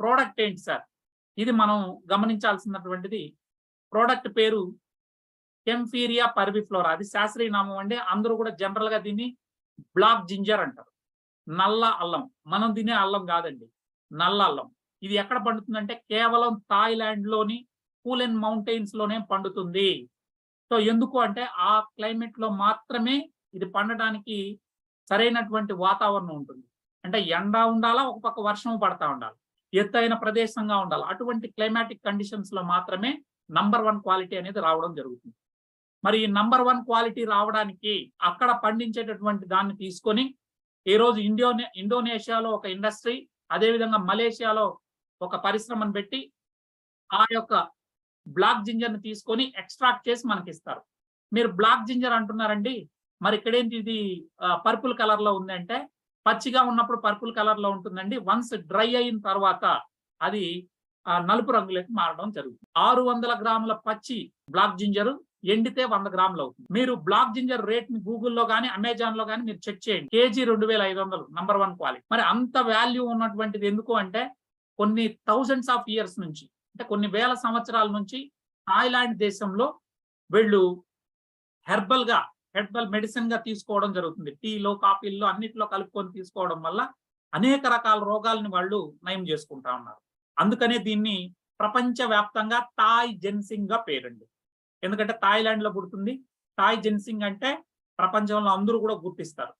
Product ఏంటి sir? ఇది మనం గమనించాల్సినటువంటిది. ప్రోడక్ట్ పేరు కెంఫీరియా పర్విఫ్లోరా అది శాస్త్రీయ నామం అండి. అందరూ కూడా జనరల్గా దీన్ని బ్లాక్ జింజర్ అంటారు. నల్ల అల్లం. మనం తినే అల్లం కాదండి. నల్ల అల్లం. ఇది ఎక్కడ పండుతుందంటే కేవలం థాయిలాండ్లోని కూలెన్ మౌంటైన్స్లోనే పండుతుంది. సో ఎందుకు అంటే ఆ క్లైమేట్లో మాత్రమే ఇది పండడానికి సరైనటువంటి వాతావరణం ఉంటుంది. అంటే ఎండ ఉండాలా ఒక పక్క వర్షం పడతా ఉండాలి. ఎత్తైన ప్రదేశంగా ఉండాలి. అటువంటి క్లైమాటిక్ కండిషన్స్లో మాత్రమే నంబర్ వన్ క్వాలిటీ అనేది రావడం జరుగుతుంది. మరి ఈ నంబర్ వన్ క్వాలిటీ రావడానికి అక్కడ పండించేటటువంటి దాన్ని తీసుకొని ఈ రోజు ఇండోనే ఇండోనేషియాలో ఒక ఇండస్ట్రీ అదేవిధంగా మలేషియాలో ఒక పరిశ్రమను పెట్టి ఆ యొక్క బ్లాక్ జింజర్ని తీసుకొని ఎక్స్ట్రాక్ట్ చేసి మనకి ఇస్తారు మీరు బ్లాక్ జింజర్ అంటున్నారండి. మరి ఇక్కడేంటి ఇది పర్పుల్ కలర్లో ఉందంటే ఉంది అంటే పచ్చిగా ఉన్నప్పుడు పర్పుల్ కలర్లో ఉంటుందండి. వన్స్ డ్రై అయిన తర్వాత అది నలుపు రంగులోకి మారడం జరుగుతుంది. ఆరు వందల గ్రాముల పచ్చి బ్లాక్ జింజర్ ఎండితే వంద గ్రాములు అవుతుంది. మీరు బ్లాక్ జింజర్ రేట్ని గూగుల్లో కానీ అమెజాన్లో కానీ మీరు చెక్ చేయండి. కేజీ రెండు వేల ఐదు వందలు నంబర్ వన్ క్వాలిటీ. మరి అంత వాల్యూ ఉన్నటువంటిది ఎందుకు అంటే కొన్ని థౌజండ్స్ ఆఫ్ ఇయర్స్ నుంచి అంటే కొన్ని వేల సంవత్సరాల నుంచి థాయిలాండ్ దేశంలో వీళ్ళు హెర్బల్గా హెర్బల్ మెడిసిన్గా తీసుకోవడం జరుగుతుంది. టీలో కాఫీల్లో అన్నిట్లో కలుపుకొని తీసుకోవడం వల్ల అనేక రకాల రోగాల్ని వాళ్ళు నయం చేసుకుంటా ఉన్నారు. అందుకనే దీన్ని ప్రపంచ వ్యాప్తంగా థాయ్ జెన్సింగ్గా పేరండి. ఎందుకంటే థాయిలాండ్లో పుడుతుంది. థాయ్ జెన్సింగ్ అంటే ప్రపంచంలో అందరూ కూడా గుర్తిస్తారు.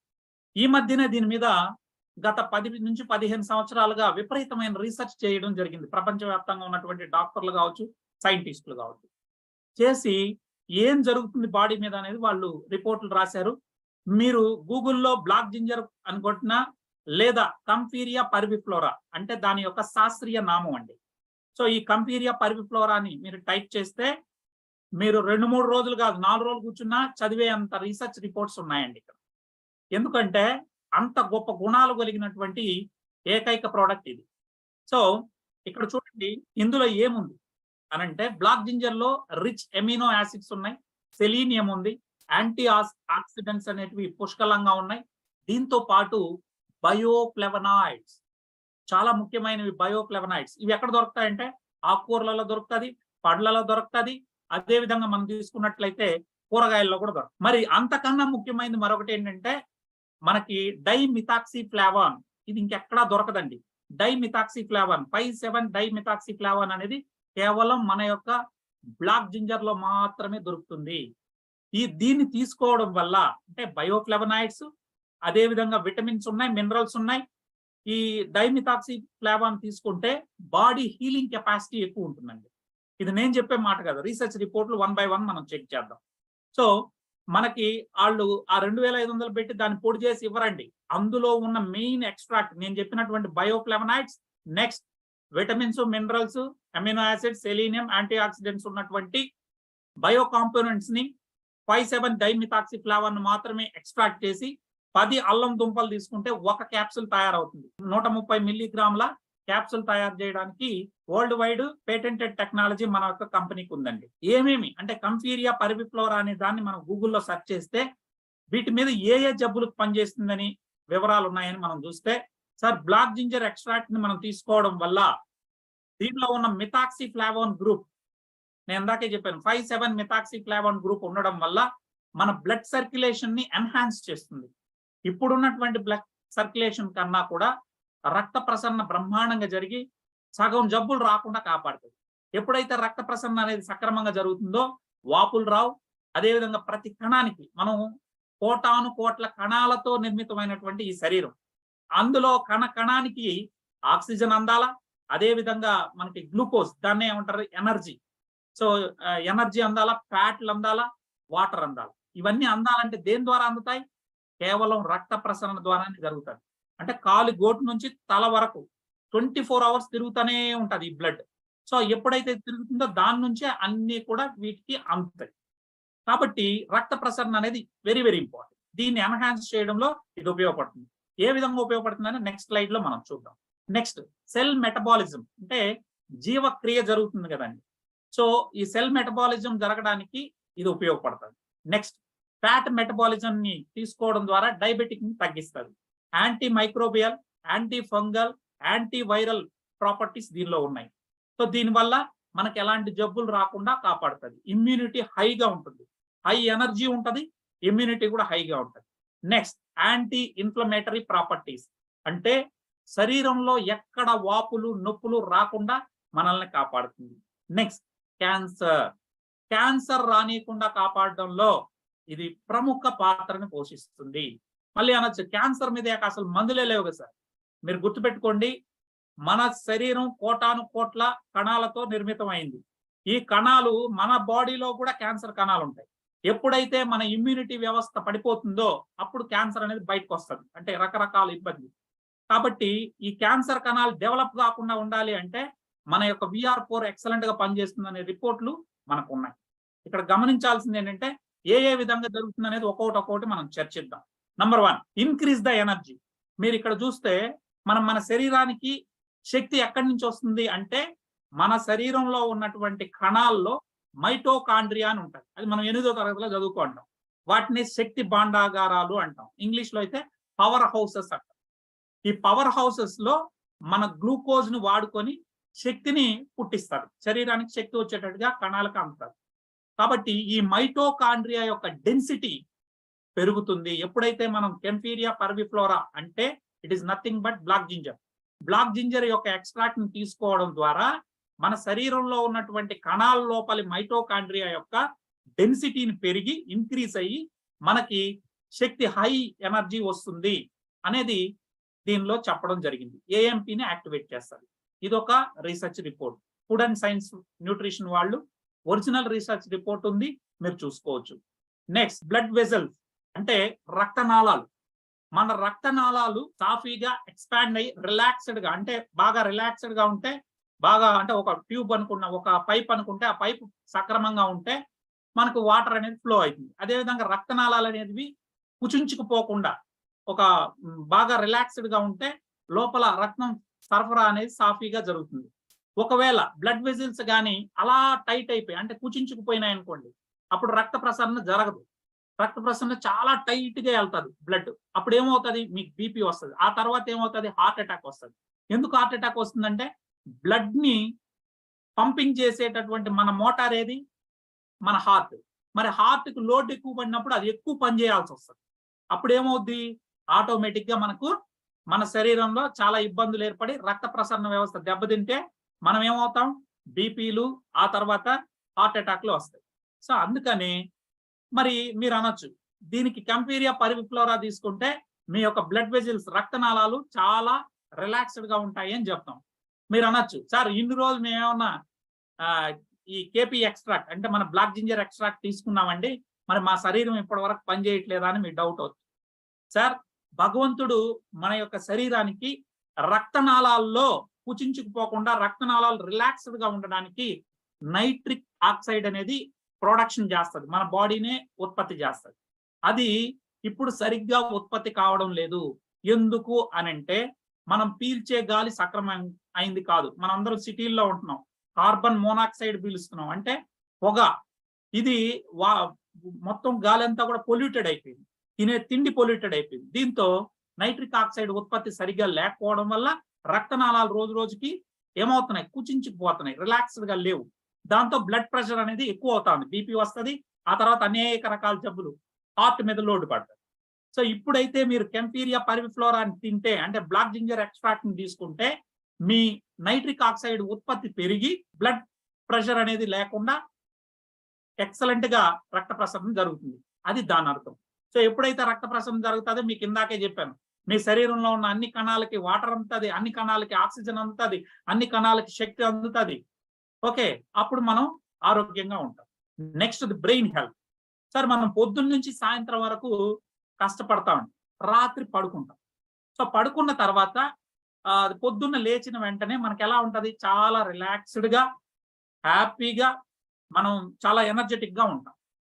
ఈ మధ్యనే దీని మీద గత పది నుంచి పదిహేను సంవత్సరాలుగా విపరీతమైన రీసెర్చ్ చేయడం జరిగింది. ప్రపంచవ్యాప్తంగా ఉన్నటువంటి డాక్టర్లు కావచ్చు సైంటిస్టులు కావచ్చు. చేసి ఏం జరుగుతుంది బాడీ మీద అనేది వాళ్ళు రిపోర్ట్లు రాశారు. మీరు గూగుల్లో బ్లాక్ జింజర్ అని లేదా కంపీరియా పర్విఫ్లోరా అంటే దాని యొక్క శాస్త్రీయ నామం అండి. సో ఈ కంపీరియా పర్విఫ్లోరా అని మీరు టైప్ చేస్తే మీరు రెండు మూడు రోజులు కాదు నాలుగు రోజులు కూర్చున్నా చదివే అంత రీసెర్చ్ రిపోర్ట్స్ ఉన్నాయండి ఇక్కడ. ఎందుకంటే అంత గొప్ప గుణాలు కలిగినటువంటి ఏకైక ప్రోడక్ట్ ఇది. సో ఇక్కడ చూడండి ఇందులో ఏముంది? అనంటే బ్లాక్ జింజర్లో రిచ్ ఎమినో యాసిడ్స్ ఉన్నాయి సెలీనియం ఉంది యాంటీ ఆక్సిడెంట్స్ అనేటివి పుష్కలంగా ఉన్నాయి. దీంతో పాటు బయోప్లెవనాయిడ్స్ చాలా ముఖ్యమైనవి బయోప్లెవనాయిడ్స్. ఇవి ఎక్కడ దొరుకుతాయంటే ఆకుకూరలలో దొరుకుతుంది పండ్లలో దొరుకుతుంది. అదే విధంగా మనం తీసుకున్నట్లయితే కూరగాయల్లో కూడా దొరుకుతుంది మరి అంతకన్నా ముఖ్యమైనది మరొకటి ఏంటంటే మనకి డైమిథాక్సీ ఫ్లావాన్ ఇది ఇంకెక్కడా దొరకదండి. డైమిథాక్సీ ఫ్లావాన్ ఫైవ్ సెవెన్ డైమిథాక్సీ ఫ్లావాన్ అనేది కేవలం మన యొక్క బ్లాక్ జింజర్లో మాత్రమే దొరుకుతుంది. ఈ దీన్ని తీసుకోవడం వల్ల అంటే బయోఫ్లెవనాయిడ్స్ అదే విధంగా విటమిన్స్ ఉన్నాయి మినరల్స్ ఉన్నాయి. ఈ డైమిథాక్సీ ఫ్లావాన్ తీసుకుంటే బాడీ హీలింగ్ కెపాసిటీ ఎక్కువ ఉంటుందండి. ఇది నేను చెప్పే మాట కదా. రీసెర్చ్ రిపోర్ట్లు వన్ బై వన్ మనం చెక్ చేద్దాం. సో మనకి వాళ్ళు ఆ రెండు వేల ఐదు వందలు పెట్టి దాన్ని పొడి చేసి ఇవ్వరండి. అందులో ఉన్న మెయిన్ ఎక్స్ట్రాక్ట్ నేను చెప్పినటువంటి bioflavonoids next vitamins minerals amino acid selenium antioxidants ఉన్నటువంటి బయో కాంపోనెంట్స్ని ఫైవ్ సెవెన్ డైమిథాక్సి ఫ్లావర్ మాత్రమే ఎక్స్ట్రాక్ట్ చేసి పది అల్లం దుంపలు తీసుకుంటే ఒక క్యాప్సూల్ తయారవుతుంది. నూట ముప్పై మిల్లీగ్రాముల క్యాప్సూల్ తయారు చేయడానికి వరల్డ్ వైడ్ పేటెంటెడ్ టెక్నాలజీ మన యొక్క కంపెనీకి ఉందండి. ఏమేమి? అంటే కంఫీరియా పరివిఫ్లోరా అనే దాన్ని మనం గూగుల్లో సెర్చ్ చేస్తే వీటి మీద ఏ ఏ జబ్బులకు పనిచేస్తుందని వివరాలు ఉన్నాయని మనం చూస్తే సార్ బ్లాక్ జింజర్ ఎక్స్ట్రాక్ట్ని మనం తీసుకోవడం వల్ల దీంట్లో ఉన్న మిథాక్సీ ఫ్లావోన్ గ్రూప్. నేను ఇందాకే చెప్పాను five seven methoxy flavone group ఉండడం వల్ల మన బ్లడ్ సర్క్యులేషన్ని ఎన్హాన్స్ చేస్తుంది. ఇప్పుడున్నటువంటి బ్లడ్ సర్క్యులేషన్ కన్నా కూడా రక్త ప్రసరణ బ్రహ్మాండంగా జరిగి సగం జబ్బులు రాకుండా కాపాడుతుంది. ఎప్పుడైతే రక్త ప్రసరణ అనేది సక్రమంగా జరుగుతుందో వాపులు రావు. అదేవిధంగా ప్రతి కణానికి మనం కోటాను కోట్ల కణాలతో నిర్మితమైనటువంటి ఈ శరీరం. అందులో కణ కణానికి ఆక్సిజన్ అందాలా? అదే విధంగా మనకి గ్లూకోజ్ దాన్ని ఏమంటారు? ఎనర్జీ. సో ఎనర్జీ అందాలా? ఫ్యాట్లు అందాలా? వాటర్ అందాలి? ఇవన్నీ అందాలంటే దేని ద్వారా అందుతాయి? కేవలం రక్త ప్రసరణ ద్వారానే జరుగుతుంది అంటే కాలు గోటు నుంచి తల వరకు ట్వంటీ ఫోర్ అవర్స్ తిరుగుతూనే ఉంటుంది ఈ బ్లడ్. సో ఎప్పుడైతే తిరుగుతుందో దాని నుంచే అన్ని కూడా వీటికి అందుతాయి. కాబట్టి రక్త ప్రసరణ అనేది వెరీ వెరీ ఇంపార్టెంట్. దీన్ని ఎన్హాన్స్ చేయడంలో ఇది ఉపయోగపడుతుంది. ఏ విధంగా ఉపయోగపడుతుందని నెక్స్ట్ స్లైడ్లో మనం చూద్దాం. నెక్స్ట్ సెల్ మెటబాలిజం అంటే జీవక్రియ జరుగుతుంది కదండి. సో ఈ సెల్ మెటబాలిజం జరగడానికి ఇది ఉపయోగపడుతుంది. నెక్స్ట్ ఫ్యాట్ మెటబాలిజం ని తీసుకోవడం ద్వారా డయాబెటిక్ని తగ్గిస్తుంది. Anti microbial anti fungal anti viral properties దీనిలో ఉన్నాయి. సో దీనివల్ల మనకి ఎలాంటి జబ్బులు రాకుండా కాపాడుతుంది. ఇమ్యూనిటీ హైగా ఉంటుంది. హై ఎనర్జీ ఉంటుంది. ఇమ్యూనిటీ కూడా హైగా ఉంటుంది. నెక్స్ట్ యాంటీ ఇన్ఫ్లమేటరీ ప్రాపర్టీస్ అంటే శరీరంలో ఎక్కడ వాపులు నొప్పులు రాకుండా మనల్ని కాపాడుతుంది. నెక్స్ట్ క్యాన్సర్ క్యాన్సర్ రానియకుండా కాపాడడంలో ఇది ప్రముఖ పాత్రని పోషిస్తుంది. మళ్ళీ అనొచ్చు క్యాన్సర్ మీద అసలు మందులే లేవు కదా సార్. మీరు గుర్తుపెట్టుకోండి మన శరీరం కోటాను కోట్ల కణాలతో నిర్మితమైంది. ఈ కణాలు మన బాడీలో కూడా క్యాన్సర్ కణాలు ఉంటాయి ఎప్పుడైతే మన ఇమ్యూనిటీ వ్యవస్థ పడిపోతుందో అప్పుడు క్యాన్సర్ అనేది బయటకు వస్తుంది అంటే రకరకాల ఇబ్బంది. కాబట్టి ఈ క్యాన్సర్ కణాలు డెవలప్ కాకుండా ఉండాలి అంటే మన యొక్క విఆర్ ఫోర్ ఎక్సలెంట్గా పనిచేస్తుందనే రిపోర్ట్లు మనకు ఉన్నాయి. ఇక్కడ గమనించాల్సింది ఏంటంటే ఏ ఏ విధంగా జరుగుతుంది అనేది ఒక్కొక్కటి ఒక్కొక్కటి మనం చర్చిద్దాం. Number one increase the energy మీరు ఇక్కడ చూస్తే మనం మన శరీరానికి శక్తి ఎక్కడి నుంచి వస్తుంది అంటే మన శరీరంలో ఉన్నటువంటి కణాల్లో మైటోకాండ్రియా అని ఉంటుంది. అది మనం ఎనిమిదో తరగతిలో చదువుకుంటాం. వాటిని శక్తి భాండాగారాలు అంటాం. ఇంగ్లీష్లో అయితే పవర్ హౌసెస్ అంటాం. ఈ పవర్ హౌసెస్లో మన గ్లూకోజ్ను వాడుకొని శక్తిని పుట్టిస్తారు శరీరానికి శక్తి వచ్చేటట్టుగా కణాలకు అమ్ముతారు కాబట్టి ఈ మైటోకాండ్రియా యొక్క డెన్సిటీ పెరుగుతుంది. ఎప్పుడైతే మనం కెంఫీరియా పర్విఫ్లోరా అంటే it is nothing but black ginger black ginger యొక్క ఎక్స్ట్రాక్ట్ని తీసుకోవడం ద్వారా మన శరీరంలో ఉన్నటువంటి కణాల లోపలి మైటోకాండ్రియా యొక్క డెన్సిటీని పెరిగి ఇంక్రీజ్ అయ్యి మనకి శక్తి హై ఎనర్జీ వస్తుంది అనేది దీనిలో చెప్పడం జరిగింది. ఏఎంపీని యాక్టివేట్ చేస్తారు. ఇది ఒక research report. Food and science nutrition వాళ్ళు ఒరిజినల్ రీసెర్చ్ రిపోర్ట్ ఉంది మీరు చూసుకోవచ్చు. నెక్స్ట్ బ్లడ్ వెజల్స్ అంటే రక్తనాళాలు. మన రక్తనాళాలు సాఫీగా ఎక్స్పాండ్ అయ్యి రిలాక్స్డ్గా అంటే బాగా రిలాక్స్డ్గా ఉంటే బాగా అంటే ఒక ట్యూబ్ అనుకున్న ఒక పైప్ అనుకుంటే ఆ పైప్ సక్రమంగా ఉంటే మనకు వాటర్ అనేది ఫ్లో అవుతుంది. అదేవిధంగా రక్తనాళాలు అనేవి కుచించుకుపోకుండా ఒక బాగా రిలాక్స్డ్గా ఉంటే లోపల రక్తం సరఫరా అనేది సాఫీగా జరుగుతుంది. ఒకవేళ బ్లడ్ వెజిల్స్ కానీ అలా టైట్ అయిపోయి అంటే కుచించుకుపోయినాయి అనుకోండి అప్పుడు రక్త ప్రసరణ జరగదు. రక్త ప్రసరణ చాలా టైట్గా వెళ్తుంది బ్లడ్. అప్పుడు ఏమవుతుంది? మీకు బీపీ వస్తుంది. ఆ తర్వాత ఏమవుతుంది? హార్ట్ అటాక్ వస్తుంది. ఎందుకు హార్ట్ అటాక్ వస్తుందంటే బ్లడ్ని పంపింగ్ చేసేటటువంటి మన మోటార్ ఏది? మన హార్ట్. మరి హార్ట్కి లోడ్ ఎక్కువ పడినప్పుడు అది ఎక్కువ పని చేయాల్సి వస్తుంది. అప్పుడు ఏమవుద్ది? ఆటోమేటిక్గా మనకు మన శరీరంలో చాలా ఇబ్బందులు ఏర్పడి రక్త ప్రసరణ వ్యవస్థ దెబ్బతింటే మనం ఏమవుతాం? బీపీలు ఆ తర్వాత హార్ట్ అటాక్లు వస్తాయి. సో అందుకని మరి మీరు అనొచ్చు. దీనికి కంపీరియా పరివిఫ్లోరా తీసుకుంటే మీ యొక్క బ్లడ్ వెజిల్స్ రక్తనాళాలు చాలా రిలాక్స్డ్గా ఉంటాయి అని చెప్తాం. మీరు అనొచ్చు. సార్ ఇన్ని రోజులు మేమేమన్నా ఈ కేపీ ఎక్స్ట్రాక్ట్ అంటే మన బ్లాక్ జింజర్ ఎక్స్ట్రాక్ట్ తీసుకున్నామండి. మరి మా శరీరం ఇప్పటి వరకు పనిచేయట్లేదా అని మీ డౌట్ అవుతుంది. సార్ భగవంతుడు మన యొక్క శరీరానికి రక్తనాళాల్లో కుచించుకుపోకుండా రక్తనాళాలు రిలాక్స్డ్గా ఉండడానికి నైట్రిక్ ఆక్సైడ్ అనేది ప్రొడక్షన్ చేస్తుంది. మన బాడీనే ఉత్పత్తి చేస్తుంది. అది ఇప్పుడు సరిగ్గా ఉత్పత్తి కావడం లేదు. ఎందుకు అనంటే మనం పీల్చే గాలి సక్రమం అయింది కాదు. మనందరం సిటీల్లో ఉంటున్నాం. కార్బన్ మోనాక్సైడ్ పీలుస్తున్నాం. అంటే పొగ. ఇది వా మొత్తం గాలి అంతా కూడా పొల్యూటెడ్ అయిపోయింది. తినే తిండి పొల్యూటెడ్ అయిపోయింది. దీంతో నైట్రిక్ ఆక్సైడ్ ఉత్పత్తి సరిగ్గా లేకపోవడం వల్ల రక్తనాళాలు రోజు రోజుకి ఏమవుతున్నాయి? కుచించుకుపోతున్నాయి రిలాక్స్డ్గా లేవు. దాంతో బ్లడ్ ప్రెషర్ అనేది ఎక్కువ అవుతుంది. బీపీ వస్తుంది. ఆ తర్వాత అనేక రకాల జబ్బులు. హార్ట్ మీద లోడ్ పడతాయి. సో ఇప్పుడైతే మీరు కెంపీరియా పరివిఫ్లోరా అని తింటే అంటే బ్లాక్ జింజర్ ఎక్స్ట్రాక్ట్ని తీసుకుంటే మీ నైట్రిక్ ఆక్సైడ్ ఉత్పత్తి పెరిగి బ్లడ్ ప్రెషర్ అనేది లేకుండా ఎక్సలెంట్గా రక్త ప్రసరణ జరుగుతుంది. అది దాని అర్థం. సో ఎప్పుడైతే రక్త ప్రసరణ జరుగుతుందో మీకు ఇందాకే చెప్పాను. మీ శరీరంలో ఉన్న అన్ని కణాలకి వాటర్ అందుతుంది అన్ని కణాలకి ఆక్సిజన్ అందుతుంది అన్ని కణాలకి శక్తి అందుతుంది. ఓకే అప్పుడు మనం ఆరోగ్యంగా ఉంటాం. Next the brain health. Sir మనం పొద్దున్న నుంచి సాయంత్రం వరకు కష్టపడతాం రాత్రి పడుకుంటాం. సో పడుకున్న తర్వాత పొద్దున్న లేచిన వెంటనే మనకి ఎలా ఉంటుంది? చాలా రిలాక్స్డ్గా హ్యాపీగా మనం చాలా ఎనర్జెటిక్గా ఉంటాం.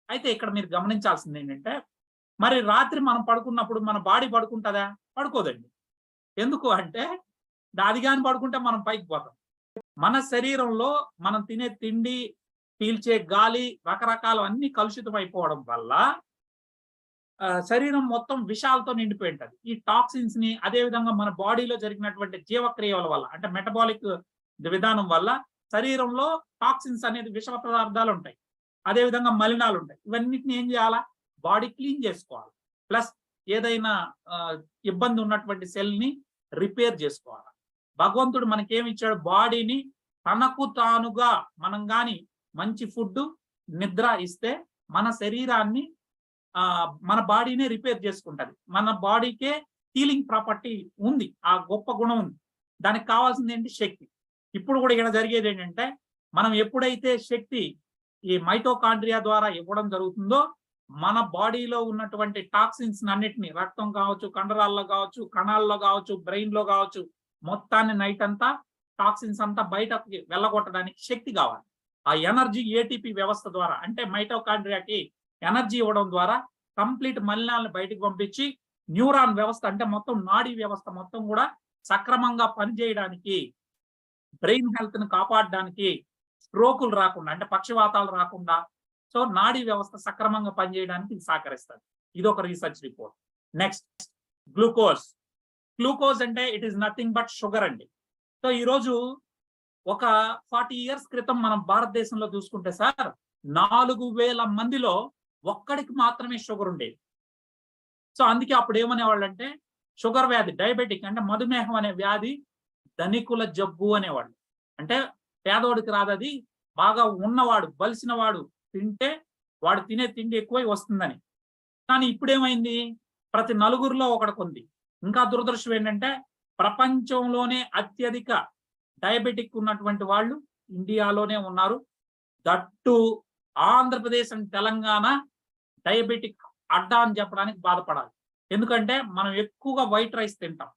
అయితే ఇక్కడ మీరు గమనించాల్సింది ఏంటంటే మరి రాత్రి మనం పడుకున్నప్పుడు మన బాడీ పడుకుంటుందా? పడుకోదండి. ఎందుకు అంటే అది కానీ పడుకుంటే మనం పైకి పోతాం. మన శరీరంలో మనం తినే తిండి పీల్చే గాలి రకరకాల అన్ని కలుషితం అయిపోవడం వల్ల శరీరం మొత్తం విషాలతో నిండిపోయి ఉంటుంది. ఈ టాక్సిన్స్ని అదే విధంగా మన బాడీలో జరిగినటువంటి జీవక్రియల వల్ల అంటే మెటబాలిక్ విధానం వల్ల శరీరంలో టాక్సిన్స్ అనేది విష పదార్థాలు ఉంటాయి. అదే విధంగా మలినాలు ఉంటాయి. ఇవన్నిటిని ఏం చేయాలా? బాడీ క్లీన్ చేసుకోవాలి. ప్లస్ ఏదైనా ఇబ్బంది ఉన్నటువంటి సెల్ని రిపేర్ చేసుకోవాలి. భగవంతుడు మనకేమి ఇచ్చాడు? బాడీని తనకు తానుగా మనం గాని మంచి ఫుడ్ నిద్ర ఇస్తే మన శరీరాన్ని ఆ మన బాడీనే రిపేర్ చేసుకుంటది. మన బాడీకే హీలింగ్ ప్రాపర్టీ ఉంది. ఆ గొప్ప గుణం ఉంది. దానికి కావాల్సింది ఏంటి? శక్తి. ఇప్పుడు కూడా ఇక్కడ జరిగేది ఏంటంటే మనం ఎప్పుడైతే శక్తి ఈ మైటోకాండ్రియా ద్వారా ఇవ్వడం జరుగుతుందో మన బాడీలో ఉన్నటువంటి టాక్సిన్స్ అన్నిటిని రక్తం కావచ్చు కండరాల్లో కావచ్చు కణాల్లో కావచ్చు బ్రెయిన్లో కావచ్చు మొత్తాన్ని నైట్ అంతా టాక్సిన్స్ అంతా బయటకి వెళ్ళగొట్టడానికి శక్తి కావాలి. ఆ ఎనర్జీ ఏటీపీ వ్యవస్థ ద్వారా అంటే మైటోకాండ్రియాకి ఎనర్జీ ఇవ్వడం ద్వారా కంప్లీట్ మలినాలను బయటకు పంపించి న్యూరాన్ వ్యవస్థ అంటే మొత్తం నాడీ వ్యవస్థ మొత్తం కూడా సక్రమంగా పనిచేయడానికి బ్రెయిన్ హెల్త్ని కాపాడడానికి స్ట్రోకులు రాకుండా అంటే పక్షవాతాలు రాకుండా సో నాడీ వ్యవస్థ సక్రమంగా పనిచేయడానికి ఇది సహకరిస్తుంది. ఇది ఒక research report next glucose glucose అంటే it is nothing but sugar అండి. సో ఈరోజు ఒక ఫార్టీ ఇయర్స్ క్రితం మనం భారతదేశంలో చూసుకుంటే సార్ నాలుగు వేల మందిలో ఒక్కడికి మాత్రమే షుగర్ ఉండేది. సో అందుకే అప్పుడు ఏమనేవాళ్ళు అంటే షుగర్ వ్యాధి డయాబెటిక్ అంటే మధుమేహం అనే వ్యాధి ధనికుల జబ్బు అనేవాళ్ళు. అంటే పేదవాడికి రాదది బాగా ఉన్నవాడు బలిసినవాడు తింటే వాడు తినే తిండి ఎక్కువై వస్తుందని. కానీ ఇప్పుడేమైంది? ప్రతి నలుగురిలో ఒకడికి ఉంది. ఇంకా దురదృష్టం ఏంటంటే ప్రపంచంలోనే అత్యధిక డయాబెటిక్ ఉన్నటువంటి వాళ్ళు ఇండియాలోనే ఉన్నారు. That Andhra Pradesh and Telangana diabetic అడ్డా అని చెప్పడానికి బాధపడాలి. ఎందుకంటే మనం ఎక్కువగా వైట్ రైస్ తింటాం.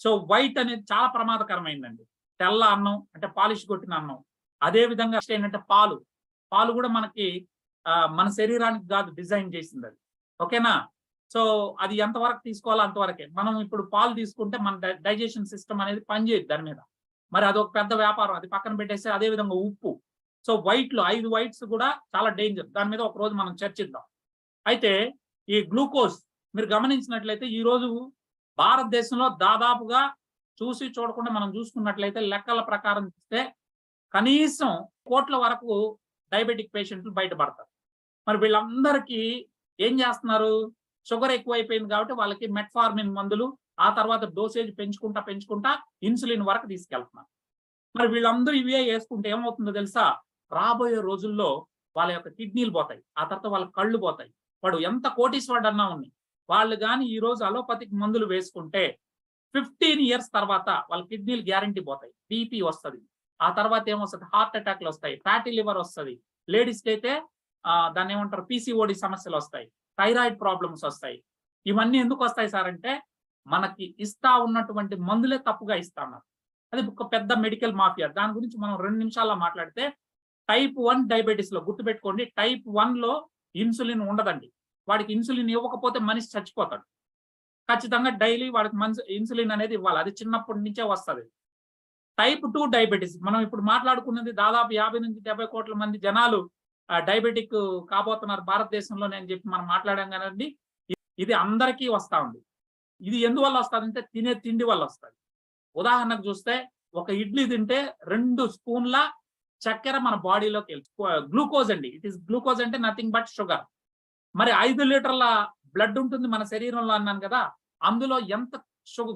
సో వైట్ అనేది చాలా ప్రమాదకరమైందండి. తెల్ల అన్నం అంటే పాలిష్ కొట్టిన అన్నం. అదే విధంగా ఏంటంటే పాలు. పాలు కూడా మనకి మన శరీరానికి కాదు డిజైన్ చేసింది అది. ఓకేనా? సో అది ఎంతవరకు తీసుకోవాలో అంతవరకే. మనం ఇప్పుడు పాలు తీసుకుంటే మన డైజెషన్ సిస్టమ్ అనేది పనిచేయదు దాని మీద. మరి అది ఒక పెద్ద వ్యాపారం. అది పక్కన పెట్టేస్తే అదే విధంగా ఉప్పు. సో వైట్లో ఐదు వైట్స్ కూడా చాలా డేంజర్. దాని మీద ఒక రోజు మనం చర్చిద్దాం. అయితే ఈ గ్లూకోజ్ మీరు గమనించినట్లయితే ఈ రోజు భారతదేశంలో దాదాపుగా చూసి చూడకుండా మనం చూసుకున్నట్లయితే లెక్కల ప్రకారం చూస్తే కనీసం కోట్ల వరకు డయాబెటిక్ పేషెంట్లు బయటపడతారు. మరి వీళ్ళందరికీ ఏం చేస్తున్నారు? షుగర్ ఎక్కువైపోయింది కాబట్టి వాళ్ళకి మెట్ఫార్మిన్ మందులు ఆ తర్వాత డోసేజ్ పెంచుకుంటా పెంచుకుంటా ఇన్సులిన్ వరకు తీసుకెళ్తున్నారు. మరి వీళ్ళందరూ ఇవే వేసుకుంటే ఏమవుతుందో తెలుసా? రాబోయే రోజుల్లో వాళ్ళ యొక్క కిడ్నీలు పోతాయి. ఆ తర్వాత వాళ్ళ కళ్ళు పోతాయి. వాడు ఎంత కోటీశ్వరుడు అన్నా ఉన్నాయి వాళ్ళు కానీ ఈ రోజు అలోపతిక్ మందులు వేసుకుంటే ఫిఫ్టీన్ ఇయర్స్ తర్వాత వాళ్ళ కిడ్నీలు గ్యారంటీ పోతాయి. బీపీ వస్తుంది. ఆ తర్వాత ఏమొస్తుంది? హార్ట్ అటాక్లు వస్తాయి. ఫ్యాటీ లివర్ వస్తుంది. లేడీస్కి అయితే దాన్ని ఏమంటారు? పీసీఓడి సమస్యలు వస్తాయి. థైరాయిడ్ ప్రాబ్లమ్స్ వస్తాయి. ఇవన్నీ ఎందుకు వస్తాయి సార్ అంటే మనకి ఇస్తా ఉన్నటువంటి మందులే తప్పుగా ఇస్తాన్నారు అది ఒక పెద్ద మెడికల్ మాఫియా. దాని గురించి మనం రెండు నిమిషాల్లో మాట్లాడితే టైప్ వన్ డయాబెటీస్లో గుర్తుపెట్టుకోండి టైప్ వన్లో ఇన్సులిన్ ఉండదండి. వాడికి ఇన్సులిన్ ఇవ్వకపోతే మనిషి చచ్చిపోతాడు. ఖచ్చితంగా డైలీ వాడికి మంచి ఇన్సులిన్ అనేది ఇవ్వాలి. అది చిన్నప్పటి నుంచే వస్తుంది. టైప్ టూ డయాబెటీస్ మనం ఇప్పుడు మాట్లాడుకున్నది దాదాపు యాభై నుంచి డెబ్బై కోట్ల మంది జనాలు డయాబెటిక్ కాబోతున్నారు భారతదేశంలోనే అని చెప్పి మనం మాట్లాడాం కదండి. ఇది అందరికీ వస్తా ఉంది. ఇది ఎందువల్ల వస్తుంది అంటే తినే తిండి వల్ల వస్తుంది. ఉదాహరణకు చూస్తే ఒక ఇడ్లీ తింటే రెండు స్పూన్ల చక్కెర మన బాడీలోకి వెళ్ళి గ్లూకోజ్ అండి. ఇట్ ఈస్ గ్లూకోజ్ అంటే నథింగ్ బట్ షుగర్ మరి ఐదు లీటర్ల బ్లడ్ ఉంటుంది మన శరీరంలో అన్నాను కదా. అందులో ఎంత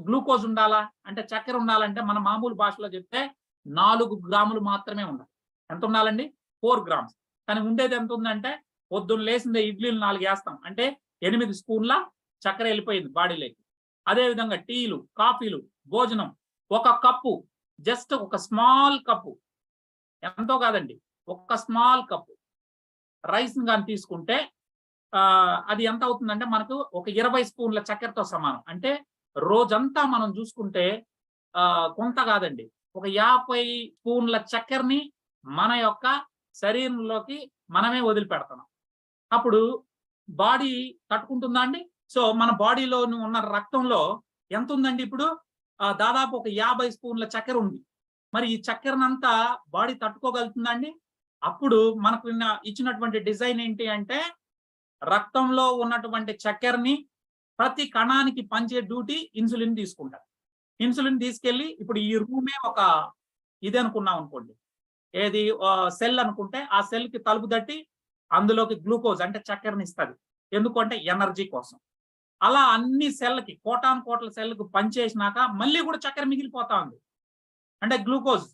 గ్లూకోజ్ ఉండాలా? అంటే చక్కెర ఉండాలంటే మన మామూలు భాషలో చెప్తే నాలుగు గ్రాములు మాత్రమే ఉండాలి. ఎంత ఉండాలండి? Four grams. కానీ ఉండేది ఎంత ఉందంటే పొద్దున్న లేసిందే ఇడ్లీలు నాలుగు వేస్తాం. అంటే ఎనిమిది స్పూన్ల చక్కెర వెళ్ళిపోయింది బాడీలోకి. అదే విధంగా టీలు కాఫీలు భోజనం ఒక కప్పు జస్ట్ ఒక స్మాల్ కప్పు. ఎంతో కాదండి ఒక్క స్మాల్ కప్పు. రైస్ కానీ తీసుకుంటే అది ఎంత అవుతుందంటే మనకు ఒక ఇరవై స్పూన్ల చక్కెరతో సమానం. అంటే రోజంతా మనం చూసుకుంటే ఆ కొంత కాదండి. ఒక యాభై స్పూన్ల చక్కెరని మన యొక్క శరీరంలోకి మనమే వదిలిపెడుతున్నాం అప్పుడు బాడీ తట్టుకుంటుందా అండి? సో మన బాడీలో ఉన్న రక్తంలో ఎంత ఉందండి ఇప్పుడు దాదాపు ఒక యాభై స్పూన్ల చక్కెర ఉంది. మరి ఈ చక్కెరనంతా బాడీ తట్టుకోగలుగుతుందా అండి? అప్పుడు మనకు నిన్న ఇచ్చినటువంటి డిజైన్ ఏంటి అంటే రక్తంలో ఉన్నటువంటి చక్కెరని ప్రతి కణానికి పంచే డ్యూటీ ఇన్సులిన్ తీసుకుంటారు ఇన్సులిన్ తీసుకెళ్ళి ఇప్పుడు ఈ రూమే ఒక ఇది అనుకున్నాం అనుకోండి. ఏది సెల్ అనుకుంటే ఆ సెల్కి తలుపు తట్టి అందులోకి గ్లూకోజ్ అంటే చక్కెరని ఇస్తుంది. ఎందుకంటే ఎనర్జీ కోసం. అలా అన్ని సెల్కి కోటాను కోట్ల సెల్కి పనిచేసినాక మళ్ళీ కూడా చక్కెర మిగిలిపోతా ఉంది. అంటే గ్లూకోజ్.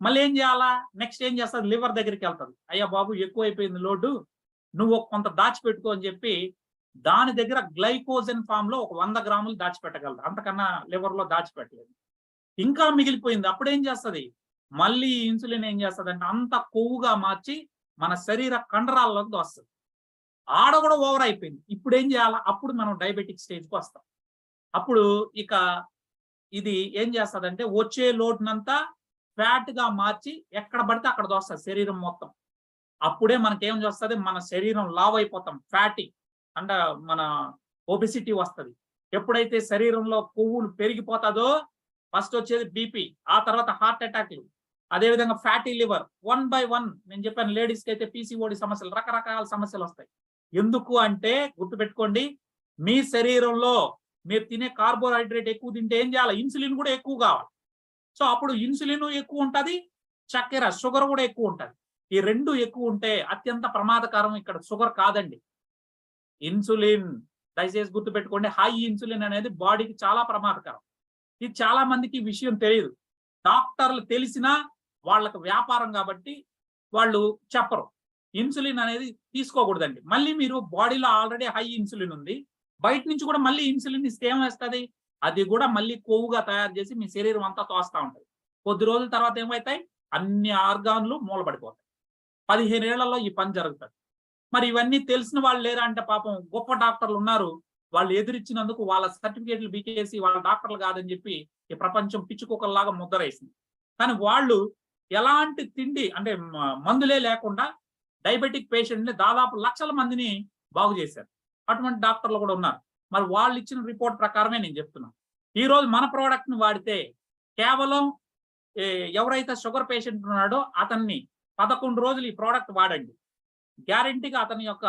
మళ్ళీ ఏం చేయాలా? నెక్స్ట్ ఏం చేస్తుంది? లివర్ దగ్గరికి వెళ్తుంది. అయ్యా బాబు ఎక్కువైపోయింది లోడు. నువ్వు కొంత దాచిపెట్టుకో అని చెప్పి దాని దగ్గర గ్లైకోజన్ ఫామ్లో ఒక వంద గ్రాములు దాచిపెట్టగలదు అంతకన్నా లివర్లో దాచిపెట్టలేదు. ఇంకా మిగిలిపోయింది. అప్పుడు ఏం చేస్తుంది? మళ్ళీ ఇన్సులిన్ ఏం చేస్తుంది అంటే అంత కొవ్వుగా మార్చి మన శరీర కండరాల్లోకి వస్తుంది ఆడ కూడా ఓవర్ అయిపోయింది. ఇప్పుడు ఏం చేయాలా? అప్పుడు మనం డయాబెటిక్ స్టేజ్కి వస్తాం. అప్పుడు ఇక ఇది ఏం చేస్తుందంటే వచ్చే లోటునంతా ఫ్యాట్గా మార్చి ఎక్కడ పడితే అక్కడ దోస్తుంది శరీరం మొత్తం. అప్పుడే మనకేం చేస్తుంది? మన శరీరం లావ్ అయిపోతాం. ఫ్యాటీ. అండ మన ఒబిసిటీ వస్తుంది. ఎప్పుడైతే శరీరంలో కొవ్వులు పెరిగిపోతుందో ఫస్ట్ వచ్చేది బీపీ ఆ తర్వాత హార్ట్ అటాక్లు అదేవిధంగా fatty liver one by one నేను చెప్పాను లేడీస్కి అయితే పీసీఓడి సమస్యలు రకరకాల సమస్యలు వస్తాయి. ఎందుకు అంటే గుర్తుపెట్టుకోండి మీ శరీరంలో మీరు తినే కార్బోహైడ్రేట్ ఎక్కువ తింటే ఏం చేయాలి? ఇన్సులిన్ కూడా ఎక్కువ కావాలి. సో అప్పుడు ఇన్సులిన్ ఎక్కువ ఉంటుంది చక్కెర షుగర్ కూడా ఎక్కువ ఉంటుంది. ఈ రెండు ఎక్కువ ఉంటే అత్యంత ప్రమాదకరం ఇక్కడ షుగర్ కాదండి. ఇన్సులిన్ దయచేసి గుర్తుపెట్టుకోండి. హై ఇన్సులిన్ అనేది బాడీకి చాలా ప్రమాదకరం. ఇది చాలా మందికి విషయం తెలియదు. డాక్టర్లు తెలిసినా వాళ్ళకి వ్యాపారం కాబట్టి వాళ్ళు చెప్పరు. ఇన్సులిన్ అనేది తీసుకోకూడదండి. మళ్ళీ మీరు బాడీలో ఆల్రెడీ హై ఇన్సులిన్ ఉంది. బయట నుంచి కూడా మళ్ళీ ఇన్సులిన్ ఇస్తే ఏమేస్తుంది? అది కూడా మళ్ళీ కొవ్వుగా తయారు చేసి మీ శరీరం అంతా తోస్తా ఉంటుంది. కొద్ది రోజుల తర్వాత ఏమవుతాయి అన్ని ఆర్గాన్లు మూలపడిపోతాయి పదిహేను ఏళ్ళలో ఈ పని జరుగుతుంది. మరి ఇవన్నీ తెలిసిన వాళ్ళు లేరా అంటే పాపం గొప్ప డాక్టర్లు ఉన్నారు. వాళ్ళు ఎదురిచ్చినందుకు వాళ్ళ సర్టిఫికేట్లు బీకేసి వాళ్ళ డాక్టర్లు కాదని చెప్పి ఈ ప్రపంచం పిచ్చుకోకల్లాగా ముద్దరేసింది. కానీ వాళ్ళు ఎలాంటి తిండి అంటే మందులే లేకుండా డయాబెటిక్ పేషెంట్ని దాదాపు లక్షల మందిని బాగు చేశారు. అటువంటి డాక్టర్లు కూడా ఉన్నారు. మరి వాళ్ళు ఇచ్చిన రిపోర్ట్ ప్రకారమే నేను చెప్తున్నాను ఈ రోజు మన ప్రోడక్ట్ని వాడితే కేవలం ఎవరైతే షుగర్ పేషెంట్ ఉన్నాడో అతన్ని పదకొండు రోజులు ఈ ప్రోడక్ట్ వాడండి. గ్యారంటీగా అతని యొక్క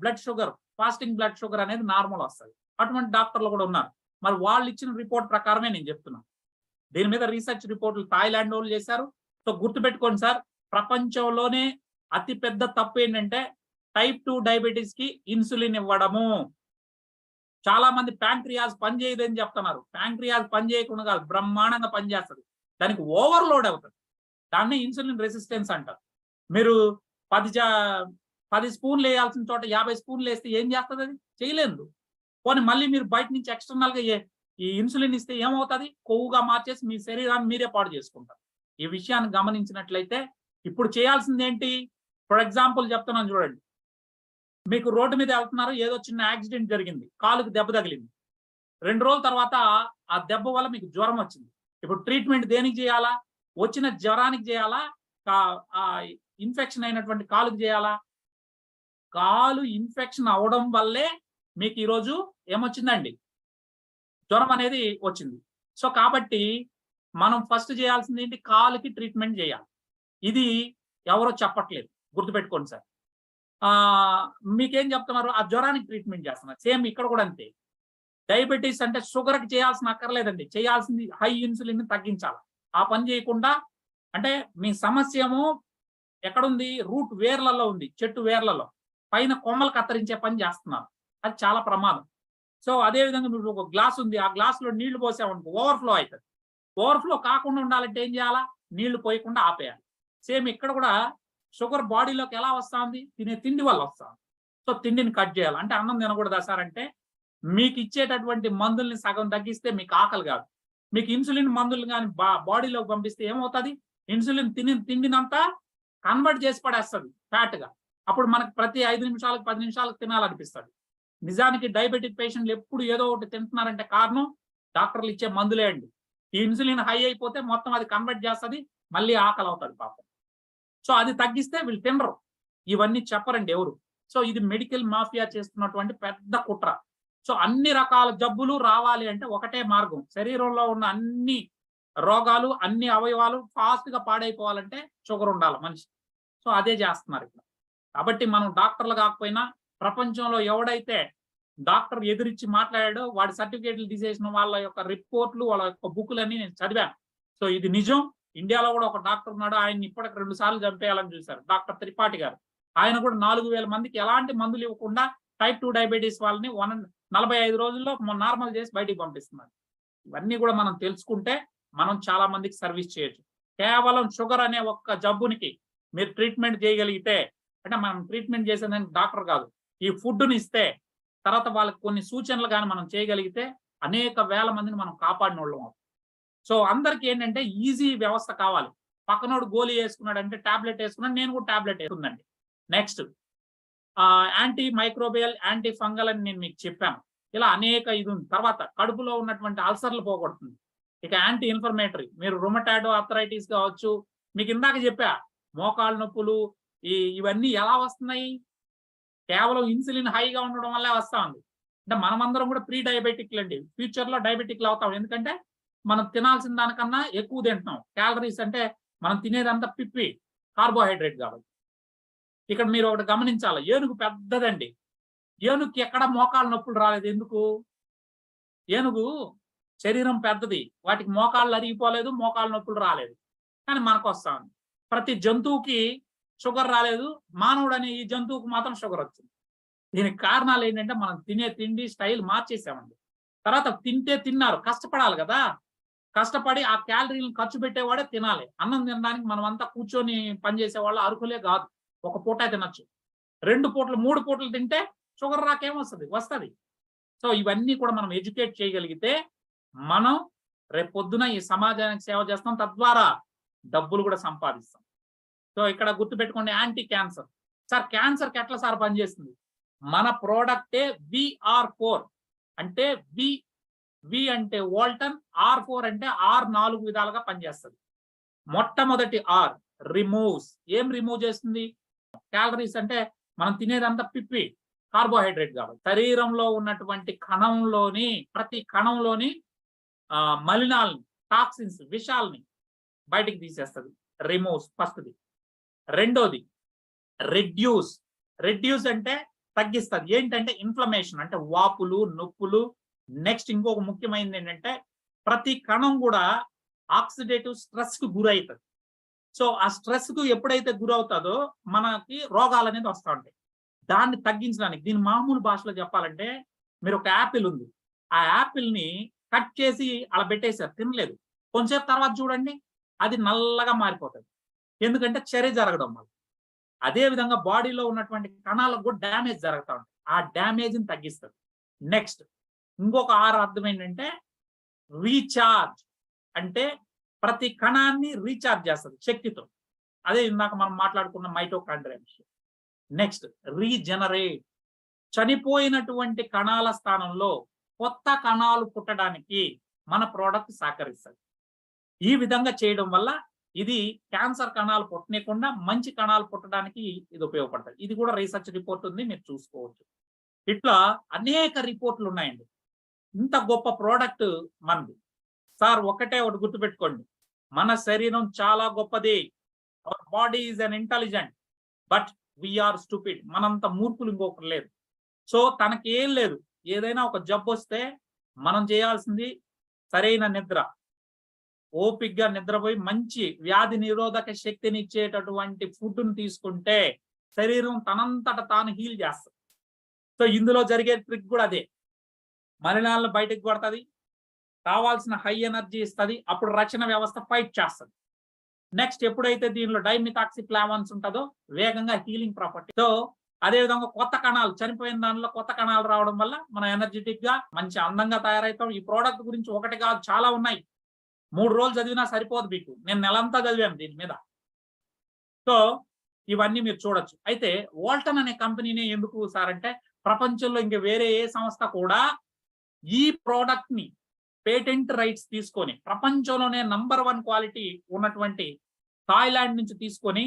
blood sugar fasting blood sugar అనేది నార్మల్ వస్తుంది. అటువంటి డాక్టర్లు కూడా ఉన్నారు. మరి వాళ్ళు ఇచ్చిన రిపోర్ట్ ప్రకారమే నేను చెప్తున్నాను దీని మీద రీసెర్చ్ రిపోర్ట్లు థాయిలాండ్ వాళ్ళు చేశారు. సో గుర్తుపెట్టుకోండి సార్ ప్రపంచంలోనే అతి పెద్ద తప్పు ఏంటంటే టైప్ టూ డయాబెటీస్కి ఇన్సులిన్ ఇవ్వడము. చాలా మంది ప్యాంక్రియాస్ పని చేయదని చెప్తున్నారు. ప్యాంక్రియాస్ పని చేయకుండా కాదు బ్రహ్మాండంగా పనిచేస్తుంది దానికి ఓవర్లోడ్ అవుతుంది. దాన్ని ఇన్సులిన్ రెసిస్టెన్స్ అంటారు. మీరు పది పది స్పూన్లు వేయాల్సిన చోట యాభై స్పూన్లు వేస్తే ఏం చేస్తుంది అది? చేయలేదు. పోనీ మళ్ళీ మీరు బయట నుంచి ఎక్స్టర్నల్గా ఈ ఇన్సులిన్ ఇస్తే ఏమవుతుంది? కొవ్వుగా మార్చేసి మీ శరీరాన్ని మీరే పాడు చేసుకుంటారు. ఈ విషయాన్ని గమనించినట్లయితే ఇప్పుడు చేయాల్సింది ఏంటి? ఫర్ ఎగ్జాంపుల్ చెప్తున్నాను చూడండి. మీకు రోడ్డు మీద వెళ్తున్నారు ఏదో చిన్న యాక్సిడెంట్ జరిగింది కాలుకి దెబ్బ తగిలింది. రెండు రోజుల తర్వాత ఆ దెబ్బ వల్ల మీకు జ్వరం వచ్చింది. ఇప్పుడు ట్రీట్మెంట్ దేనికి చేయాలా? వచ్చిన జ్వరానికి చేయాలా? ఆ ఇన్ఫెక్షన్ అయినటువంటి కాలుకి చేయాలా? కాలు ఇన్ఫెక్షన్ అవడం వల్లే మీకు ఈరోజు ఏమొచ్చిందండి? జ్వరం అనేది వచ్చింది. సో కాబట్టి మనం ఫస్ట్ చేయాల్సింది ఏంటి? కాలుకి ట్రీట్మెంట్ చేయాలి. ఇది ఎవరో చెప్పట్లేదు. గుర్తుపెట్టుకోండి సార్. మీకేం చెప్తున్నారు? ఆ జ్వరానికి ట్రీట్మెంట్ చేస్తున్నారు. సేమ్ ఇక్కడ కూడా అంతే. డయాబెటీస్ అంటే షుగర్కి చేయాల్సిన అక్కర్లేదండి. చేయాల్సింది హై ఇన్సులిన్ తగ్గించాలి. ఆ పని చేయకుండా అంటే మీ సమస్యము ఎక్కడుంది? రూట్ వేర్లలో ఉంది చెట్టు వేర్లలో. పైన కొమ్మలు కత్తిరించే పని చేస్తున్నారు. అది చాలా ప్రమాదం. సో అదే విధంగా మీరు ఒక గ్లాస్ ఉంది. ఆ గ్లాసులో నీళ్ళు పోసామనుకో ఓవర్ఫ్లో అవుతుంది. ఓవర్ఫ్లో కాకుండా ఉండాలంటే ఏం చేయాలా? నీళ్ళు పోయకుండా ఆపేయాలి. సేమ్ ఇక్కడ కూడా షుగర్ బాడీలోకి ఎలా వస్తుంది? తినే తిండి వల్ల వస్తుంది. సో తిండిని కట్ చేయాలి. అంటే అన్నం తినకూడదా సార్ అంటే మీకు ఇచ్చేటటువంటి మందుల్ని సగం తగ్గిస్తే మీకు ఆకలి కాదు. మీకు ఇన్సులిన్ మందులు కానీ బాడీలోకి పంపిస్తే ఏమవుతుంది? ఇన్సులిన్ తిని తిండినంతా కన్వర్ట్ చేసి పడేస్తుంది ఫ్యాట్గా అప్పుడు మనకు ప్రతి ఐదు నిమిషాలకు పది నిమిషాలకు తినాలనిపిస్తుంది. నిజానికి డయాబెటిక్ పేషెంట్లు ఎప్పుడు ఏదో ఒకటి తింటున్నారంటే కారణం డాక్టర్లు ఇచ్చే మందులే అండి. ఈ ఇన్సులిన్ హై అయిపోతే మొత్తం అది కన్వర్ట్ చేస్తుంది మళ్ళీ ఆకలి అవుతుంది పాపం. సో అది తగ్గిస్తే వీళ్ళు తినరు. ఇవన్నీ చెప్పరండి ఎవరు. సో ఇది మెడికల్ మాఫియా చేస్తున్నటువంటి పెద్ద కుట్ర. సో అన్ని రకాల జబ్బులు రావాలి అంటే ఒకటే మార్గం. శరీరంలో ఉన్న అన్ని రోగాలు అన్ని అవయవాలు ఫాస్ట్గా పాడైపోవాలంటే షుగర్ ఉండాలి మనిషి. సో అదే చేస్తున్నారు ఇక్కడ కాబట్టి మనం డాక్టర్లు కాకపోయినా ప్రపంచంలో ఎవడైతే డాక్టర్ ఎదురిచ్చి మాట్లాడాడో వాడి సర్టిఫికేట్లు తీసేసిన వాళ్ళ యొక్క రిపోర్ట్లు వాళ్ళ యొక్క బుక్లన్నీ నేను చదివాను. సో ఇది నిజం. ఇండియాలో కూడా ఒక డాక్టర్ ఉన్నాడు. ఆయన ఇప్పటికి రెండు సార్లు చంపేయాలని చూశారు. డాక్టర్ త్రిపాఠి గారు. ఆయన కూడా నాలుగు వేల మందికి ఎలాంటి మందులు ఇవ్వకుండా టైప్ టూ డయాబెటీస్ వాళ్ళని వన్ నలభై ఐదు రోజుల్లో నార్మల్ చేసి బయటికి పంపిస్తున్నారు. ఇవన్నీ కూడా మనం తెలుసుకుంటే మనం చాలా మందికి సర్వీస్ చేయొచ్చు. కేవలం షుగర్ అనే ఒక్క జబ్బునికి మీరు ట్రీట్మెంట్ చేయగలిగితే అంటే మనం ట్రీట్మెంట్ చేసేదానికి డాక్టర్ కాదు. ఈ ఫుడ్ని ఇస్తే తర్వాత వాళ్ళకి కొన్ని సూచనలు కానీ మనం చేయగలిగితే అనేక వేల మందిని మనం కాపాడిన వాళ్ళం సో అందరికి ఏంటంటే ఈజీ వ్యవస్థ కావాలి. పక్కనోడు గోళీ వేసుకున్నాడు అంటే టాబ్లెట్ వేసుకున్నాడు నేను కూడా tablet వేసుకుందండి. Next anti microbial anti fungal అని నేను మీకు చెప్పాను. ఇలా అనేక ఇది ఉంది. తర్వాత కడుపులో ఉన్నటువంటి అల్సర్లు పోగొడుతుంది. ఇక యాంటీ ఇన్ఫర్మేటరీ మీరు రుమటాడో అథరైటిస్ కావచ్చు మీకు ఇందాక చెప్పా మోకాళ్ళ నొప్పులు ఈ ఇవన్నీ ఎలా వస్తున్నాయి? కేవలం ఇన్సులిన్ హైగా ఉండడం వల్లే వస్తా ఉంది. అంటే మనమందరం కూడా ప్రీ డయాబెటిక్లు అండి. ఫ్యూచర్లో డయాబెటిక్లు అవుతాం. ఎందుకంటే మనం తినాల్సిన దానికన్నా ఎక్కువ తింటున్నాం. క్యాలరీస్ అంటే మనం తినేదంతా పిప్పి కార్బోహైడ్రేట్ కాబట్టి. ఇక్కడ మీరు ఒకటి గమనించాలి. ఏనుగు పెద్దదండి. ఏనుగుకి ఎక్కడ మోకాళ్ళ నొప్పులు రాలేదు. ఎందుకు? ఏనుగు శరీరం పెద్దది. వాటికి మోకాళ్ళు అరిగిపోలేదు మోకాళ్ళ నొప్పులు రాలేదు. కానీ మనకు వస్తా ఉంది. ప్రతి జంతువుకి షుగర్ రాలేదు. మానవుడు అనే ఈ జంతువుకు మాత్రం షుగర్ వచ్చింది. దీనికి కారణాలు ఏంటంటే మనం తినే తిండి స్టైల్ మార్చేసామండి. తర్వాత తింటే తిన్నారు. కష్టపడాలి కదా. కష్టపడి ఆ క్యాలరీలను ఖర్చు పెట్టేవాడే తినాలి. అన్నం తినడానికి మనం అంతా కూర్చొని పనిచేసే వాళ్ళు అరుకులే కాదు. ఒక పూట తినొచ్చు. రెండు పూటలు మూడు పూటలు తింటే షుగర్ రాకేమొస్తుంది వస్తుంది. సో ఇవన్నీ కూడా మనం ఎడ్యుకేట్ చేయగలిగితే మనం రేపు పొద్దున ఈ సమాజానికి సేవ చేస్తాం. తద్వారా డబ్బులు కూడా సంపాదిస్తాం. సో ఇక్కడ గుర్తుపెట్టుకోండి యాంటీ క్యాన్సర్. సార్ క్యాన్సర్కి ఎట్లా సార్ పనిచేస్తుంది? మన ప్రోడక్టే విఆర్ ఫోర్. అంటే వి వి అంటే వోల్టన్ ఆర్ ఫోర్ అంటే ఆర్ నాలుగు విధాలుగా పనిచేస్తుంది. మొట్టమొదటి ఆర్ రిమూవ్స్. ఏం రిమూవ్ చేస్తుంది? క్యాలరీస్ అంటే మనం తినేదంతా పిప్పి కార్బోహైడ్రేట్ కాబట్టి. శరీరంలో ఉన్నటువంటి కణంలోని ప్రతి కణంలోని మలినాల్ని టాక్సిన్స్ విషాల్ని బయటికి తీసేస్తుంది. రిమూవ్స్ ఫస్ట్ది రెండోది రెడ్యూస్ రెడ్యూస్ అంటే తగ్గిస్తుంది. ఏంటంటే ఇన్ఫ్లమేషన్ అంటే వాపులు నొప్పులు. నెక్స్ట్ ఇంకొక ముఖ్యమైనది ఏంటంటే ప్రతి కణం కూడా ఆక్సిడేటివ్ స్ట్రెస్కు గురవుతుంది. సో ఆ స్ట్రెస్కు ఎప్పుడైతే గురవుతుందో మనకి రోగాలు అనేది వస్తూ ఉంటాయి. దాన్ని తగ్గించడానికి దీని మామూలు భాషలో చెప్పాలంటే మీరు ఒక యాపిల్ ఉంది. ఆ యాపిల్ని కట్ చేసి అలా పెట్టేశారు. తినలేదు. కొంచెంసేపు తర్వాత చూడండి. అది నల్లగా మారిపోతుంది. ఎందుకంటే చర్య జరగడం వల్ల. అదే విధంగా బాడీలో ఉన్నటువంటి కణాలకు కూడా డ్యామేజ్ జరుగుతూ ఉంటుంది. ఆ డ్యామేజ్ని తగ్గిస్తుంది. నెక్స్ట్ ఇంకొక ఆరు అర్థం ఏంటంటే రీఛార్జ్ అంటే ప్రతి కణాన్ని రీఛార్జ్ చేస్తుంది శక్తితో. అదే ఇందాక మనం మాట్లాడుకున్న మైటోకాండ్రియా విషయం. Next regenerate. చనిపోయినటువంటి కణాల స్థానంలో కొత్త కణాలు పుట్టడానికి మన ప్రోడక్ట్ సహకరిస్తుంది. ఈ విధంగా చేయడం వల్ల ఇది క్యాన్సర్ కణాలు పుట్టనీయకుండా మంచి కణాలు పుట్టడానికి ఇది ఉపయోగపడుతుంది ఇది కూడా రీసెర్చ్ రిపోర్ట్ ఉంది మీరు చూసుకోవచ్చు. ఇట్లా అనేక రిపోర్ట్లు ఉన్నాయండి. ఇంత గొప్ప ప్రోడక్ట్ మనది. సార్ ఒకటే ఒకటి గుర్తుపెట్టుకోండి. మన శరీరం చాలా గొప్పది. Our body is an intelligent but we are stupid మనంత మూర్ఖులు ఇంకొకరు లేదు సో తనకి ఏం లేదు. ఏదైనా ఒక జబ్బు వస్తే మనం చేయాల్సింది సరైన నిద్ర. ఓపిగ్గా నిద్రపోయి మంచి వ్యాధి నిరోధక శక్తిని ఇచ్చేటటువంటి ఫుడ్ను తీసుకుంటే శరీరం తనంతట తాను హీల్ చేస్తుంది. సో ఇందులో జరిగే ట్రిక్ కూడా అదే. మలినాలను బయటకు కొడుతుంది కావాల్సిన హై ఎనర్జీ ఇస్తుంది అప్పుడు రక్షణ వ్యవస్థ ఫైట్ చేస్తుంది. నెక్స్ట్ ఎప్పుడైతే దీనిలో డైమిథాక్సి ప్లావాన్స్ ఉంటుందో వేగంగా హీలింగ్ ప్రాపర్టీ. సో అదే విధంగా కొత్త కణాలు చనిపోయిన దానిలో కొత్త కణాలు రావడం వల్ల మనం ఎనర్జెటిక్గా మంచి అందంగా తయారవుతాం ఈ ప్రోడక్ట్ గురించి ఒకటి కాదు చాలా ఉన్నాయి. మూడు రోజులు చదివినా సరిపోదు మీకు. నేను నెలంతా చదివాను దీని మీద. సో ఇవన్నీ మీరు చూడొచ్చు. అయితే వాల్టన్ అనే కంపెనీని ఎందుకు సార్ అంటే ప్రపంచంలో ఇంక వేరే ఏ సంస్థ కూడా ఈ ప్రోడక్ట్ని పేటెంట్ రైట్స్ తీసుకొని ప్రపంచంలోనే నంబర్ వన్ క్వాలిటీ ఉన్నటువంటి థాయిలాండ్ నుంచి తీసుకొని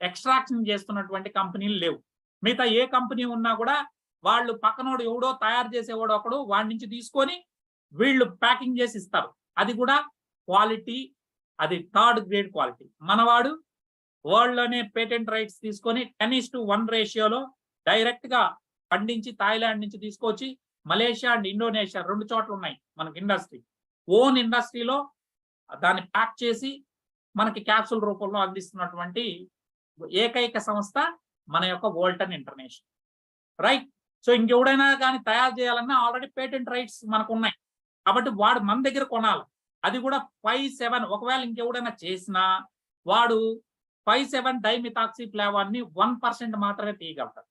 ఎక్స్ట్రాక్షన్ చేస్తున్నటువంటి కంపెనీలు లేవు. మిగతా ఏ కంపెనీ ఉన్నా కూడా వాళ్ళు పక్కనోడు ఎవడో తయారు చేసేవాడు ఒకడు వాడి నుంచి తీసుకొని వీళ్ళు ప్యాకింగ్ చేసి ఇస్తారు. అది కూడా క్వాలిటీ అది థర్డ్ గ్రేడ్ క్వాలిటీ. మనవాడు వరల్డ్లోనే పేటెంట్ రైట్స్ తీసుకొని టెన్ ఇస్ టు వన్ రేషియోలో డైరెక్ట్గా పండించి థాయిలాండ్ నుంచి తీసుకొచ్చి మలేషియా అండ్ ఇండోనేషియా రెండు చోట్ల ఉన్నాయి మనకి ఇండస్ట్రీ. ఓన్ ఇండస్ట్రీలో దాన్ని ప్యాక్ చేసి మనకి క్యాప్సూల్ రూపంలో అందిస్తున్నటువంటి ఏకైక సంస్థ మన యొక్క వోల్టన్ ఇంటర్నేషనల్. రైట్. సో ఇంకెవడైనా కానీ తయారు చేయాలన్నా ఆల్రెడీ పేటెంట్ రైట్స్ మనకు ఉన్నాయి. కాబట్టి వాడు మన దగ్గర కొనాలి. అది కూడా ఫైవ్ సెవెన్. ఒకవేళ ఇంకెవడైనా చేసినా వాడు ఫైవ్ సెవెన్ డైమిథాక్సీ ఫ్లేవర్ని వన్ పర్సెంట్ మాత్రమే తీయగలుగుతారు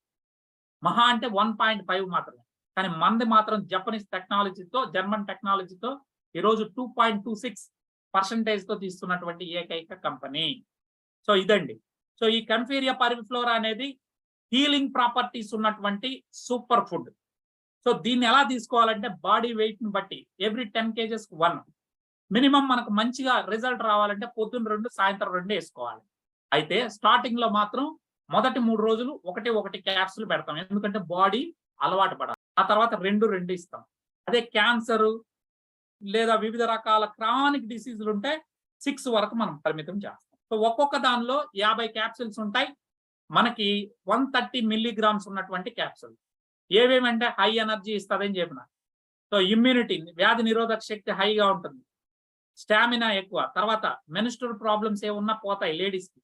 మహా అంటే వన్ పాయింట్ ఫైవ్ మాత్రమే. కానీ మంది మాత్రం జపనీస్ టెక్నాలజీతో జర్మన్ టెక్నాలజీతో ఈరోజు టూ పాయింట్ టూ సిక్స్ పర్సంటేజ్తో తీస్తున్నటువంటి ఏకైక కంపెనీ. సో ఇదండి. సో ఈ కన్ఫీరియా పరిఫ్లోరా అనేది హీలింగ్ ప్రాపర్టీస్ ఉన్నటువంటి సూపర్ ఫుడ్. సో దీన్ని ఎలా తీసుకోవాలంటే బాడీ వెయిట్ని బట్టి every ten kgs one. Minimum మనకు మంచిగా రిజల్ట్ రావాలంటే పొద్దున్న రెండు సాయంత్రం రెండు వేసుకోవాలి. అయితే స్టార్టింగ్లో మాత్రం మొదటి మూడు రోజులు ఒకటి ఒకటి క్యాప్సులు పెడతాం. ఎందుకంటే బాడీ అలవాటు పడాలి. ఆ తర్వాత రెండు రెండు ఇస్తాం. అదే క్యాన్సర్ లేదా వివిధ రకాల క్రానిక్ డిసీజులు ఉంటే సిక్స్ వరకు మనం పరిమితం చేస్తాం. సో ఒక్కొక్క దానిలో యాభై క్యాప్సిల్స్ ఉంటాయి. మనకి వన్ థర్టీ మిల్లీగ్రామ్స్ ఉన్నటువంటి క్యాప్సుల్ ఏవేమంటే హై ఎనర్జీ ఇస్తుందని చెప్పిన. సో ఇమ్యూనిటీ వ్యాధి నిరోధక శక్తి హైగా ఉంటుంది. స్టామినా ఎక్కువ. తర్వాత మెనిస్టర్ ప్రాబ్లమ్స్ ఏమున్నా పోతాయి లేడీస్కి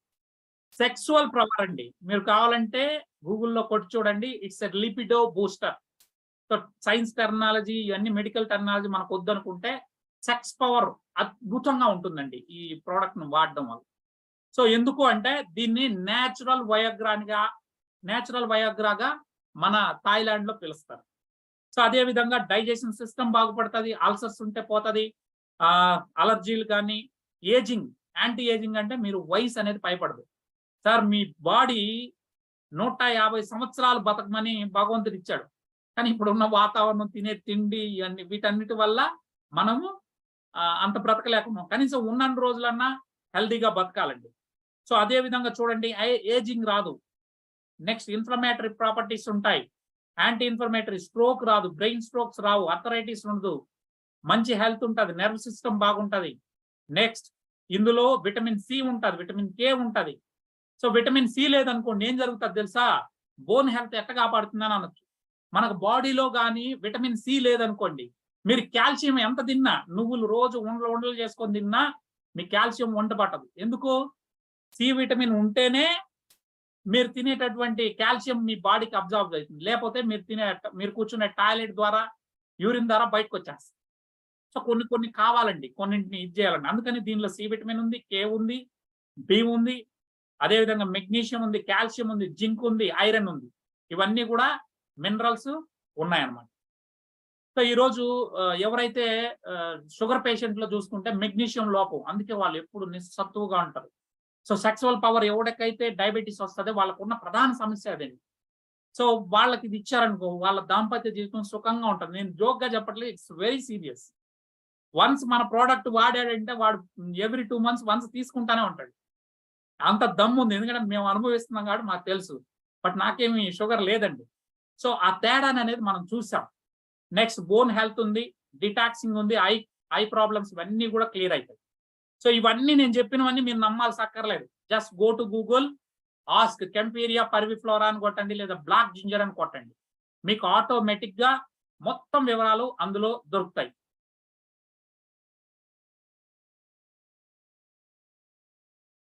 సెక్సువల్ పవర్ అండి. మీరు కావాలంటే గూగుల్లో కొట్టి చూడండి. It's a libido booster. So science technology ఇవన్నీ మెడికల్ టెర్నాలజీ మనకు వద్దనుకుంటే సెక్స్ పవర్ అద్భుతంగా ఉంటుందండి ఈ ప్రోడక్ట్ను వాడడం వల్ల. సో ఎందుకు అంటే దీన్ని నేచురల్ వయోగ్రానిగా నేచురల్ వయోగ్రాగా మన థాయిలాండ్లో పిలుస్తారు. సో అదే విధంగా డైజెషన్ సిస్టమ్ బాగుపడుతుంది అల్సర్స్ ఉంటే పోతుంది అలర్జీలు కానీ ఏజింగ్ యాంటీ ఏజింగ్ అంటే మీరు వయసు అనేది భయపడదు సార్ మీ బాడీ నూట యాభై సంవత్సరాలు బతకమని భగవంతుడు ఇచ్చాడు. కానీ ఇప్పుడున్న వాతావరణం తినే తిండి ఇవన్నీ వీటన్నిటి వల్ల మనము అంత బ్రతకలేకున్నాం. కనీసం ఉన్న రోజులన్నా హెల్దీగా బతకాలండి. సో అదే విధంగా చూడండి ఏజింగ్ రాదు. నెక్స్ట్ ఇన్ఫ్లమేటరీ ప్రాపర్టీస్ ఉంటాయి. యాంటీ ఇన్ఫర్మేటరీ స్ట్రోక్ రాదు. బ్రెయిన్ స్ట్రోక్స్ రావు. అథరైటిస్ ఉండదు. మంచి హెల్త్ ఉంటుంది నర్వ్ సిస్టమ్ బాగుంటుంది. నెక్స్ట్ ఇందులో విటమిన్ సి ఉంటుంది విటమిన్ కే ఉంటది. సో విటమిన్ సి లేదనుకోండి ఏం జరుగుతుంది తెలుసా? బోన్ హెల్త్ ఎట్ట కాపాడుతుందని అనొచ్చు. మనకు బాడీలో కానీ విటమిన్ సి లేదనుకోండి మీరు కాల్షియం ఎంత తిన్నా నువ్వులు రోజు ఉండలు ఉండలు చేసుకొని తిన్నా మీ కాల్షియం వంట పట్టదు. ఎందుకు? సి విటమిన్ ఉంటేనే మీరు తినేటటువంటి కాల్షియం మీ బాడీకి అబ్జర్వ్ అవుతుంది. లేకపోతే మీరు తినే మీరు కూర్చునే టాయిలెట్ ద్వారా యూరిన్ ద్వారా బయటకు వచ్చేస్తుంది. సో కొన్ని కొన్ని కావాలండి. కొన్నింటిని ఇది చేయాలండి. అందుకని దీనిలో సి విటమిన్ ఉంది కే ఉంది బి ఉంది అదేవిధంగా మెగ్నీషియం ఉంది కాల్షియం ఉంది జింక్ ఉంది ఐరన్ ఉంది. ఇవన్నీ కూడా మినరల్స్ ఉన్నాయన్నమాట. సో ఈరోజు ఎవరైతే షుగర్ పేషెంట్లో చూసుకుంటే మెగ్నీషియం లోపం అందుకే వాళ్ళు ఎప్పుడు నిస్సత్తువుగా ఉంటారు. సో సెక్సువల్ పవర్ ఎవరికైతే డయాబెటీస్ వస్తుందో వాళ్ళకు ఉన్న ప్రధాన సమస్య అదే సో వాళ్ళకి ఇది ఇచ్చారనుకో వాళ్ళ దాంపత్య జీవితం సుఖంగా ఉంటుంది. నేను జోక్గా చెప్పట్లేదు ఇట్స్ వెరీ సీరియస్. వన్స్ మన ప్రోడక్ట్ వాడాడంటే వాడు ఎవ్రీ టూ మంత్స్ వన్స్ తీసుకుంటానే ఉంటాడు. అంత దమ్ము ఉంది. ఎందుకంటే మేము అనుభవిస్తున్నాం కాబట్టి మాకు తెలుసు. బట్ నాకేమి షుగర్ లేదండి. సో ఆ తేడాని అనేది మనం చూసాం. నెక్స్ట్ బోన్ హెల్త్ ఉంది. డిటాక్సింగ్ ఉంది. ఐ ఐ ప్రాబ్లమ్స్ ఇవన్నీ కూడా క్లియర్ అవుతాయి సో ఇవన్నీ నేను చెప్పినవన్నీ మీరు నమ్మాల్సి అక్కర్లేదు. Just go to Google ask kaempferia parviflora అని కొట్టండి లేదా బ్లాక్ జింజర్ అని కొట్టండి. మీకు ఆటోమేటిక్గా మొత్తం వివరాలు అందులో దొరుకుతాయి.